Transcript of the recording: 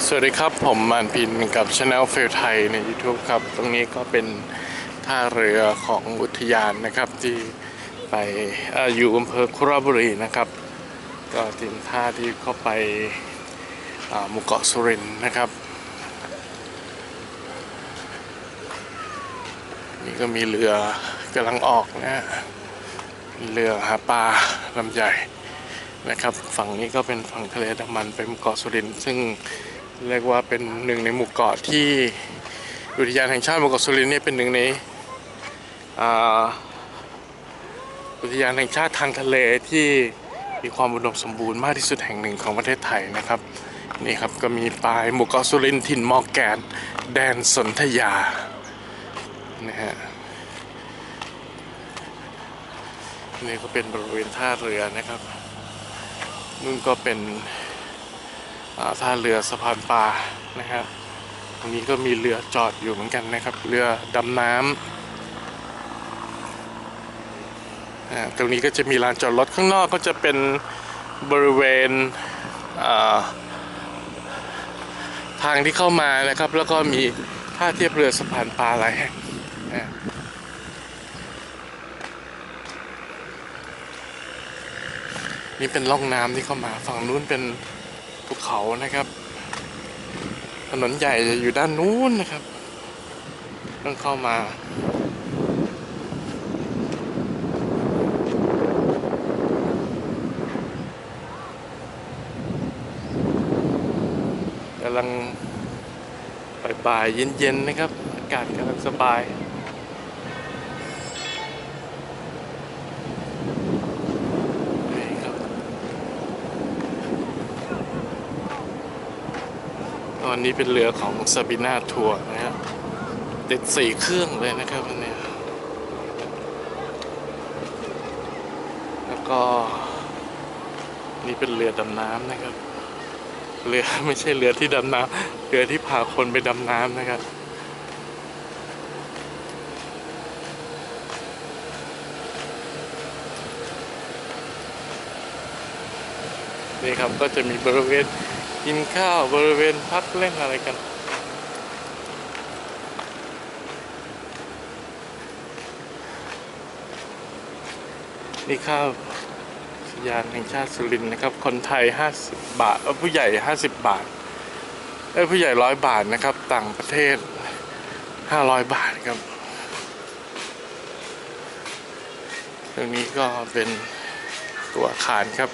สวัสดีครับผมมานพินกับช anel เฟลไทยใน YouTube ครับ ตรงนี้ก็เป็นท่าเรือของอุทยานนะครับที่ไปออยู่อำเภอคุระบุรีนะครับ ก็ถึงท่าที่เข้าไปหมู่เกาะสุรินทร์นะครับ นี่ก็มีเรือกำลังออกนะเรือหาปลาลำใหญ่นะครับ ฝั่งนี้ก็เป็นฝั่งทะเลดามันเป็นเกาะสุรินทร์ซึ่ง เรียกว่าเป็นหนึ่งในหมู่เกาะที่อุทยานแห่งชาติหมู่เกาะสุรินทร์เนี่ยเป็นหนึ่งในอุทยานแห่งชาติทางทะเลที่มีความอุดมสมบูรณ์มากที่สุดแห่งหนึ่งของประเทศไทยนะครับนี่ครับก็มีปลายหมู่เกาะสุรินทร์ถิ่นมอแกน แดนสนธยานะฮะนี่ก็เป็นบริเวณท่าเรือนะครับนู่นก็เป็น ท่าเรือสะพานปลานะครับตรงนี้ก็มีเรือจอดอยู่เหมือนกันนะครับ เรือดำน้ำตรงนี้ก็จะมีลานจอดรถข้างนอกก็จะเป็นบริเวณทางที่เข้ามานะครับ แล้วก็มีท่าเทียบเรือสะพานปลาหลายแห่งนี่เป็นร่องน้ำที่เข้ามาฝั่งนู้นเป็น ภูเขานะครับ ถนนใหญ่จะอยู่ด้านนู้นนะครับ ต้องเข้ามากำลังบ่ายๆเย็นๆนะครับ อากาศกำลังสบาย นี่ครับต อนนี้เป็นเรือของซาบิน่าทัวร์นะฮะติดสี่เครื่องเลยนะครับอันนี้แล้วก็นี่เป็นเรือดำน้ำนะครับ เรือไม่ใช่เรือที่ดำน้ำเรือที่พาคนไปดำน้ำนะครับนี่ครับก็จะมีบริเวณ กินข้าวบริเวณพักเล่นอะไรกัน นี่ข้าวอุทยานแห่งชาติสุรินทร์นะครับ คนไทย 50 บาทผู้ใหญ่ 50 บาทเอ้ผู้ใหญ่ร้อยบาทนะครับ ต่างประเทศ 500 บาทครับตรงนี้ก็เป็นตัวอาคารครับ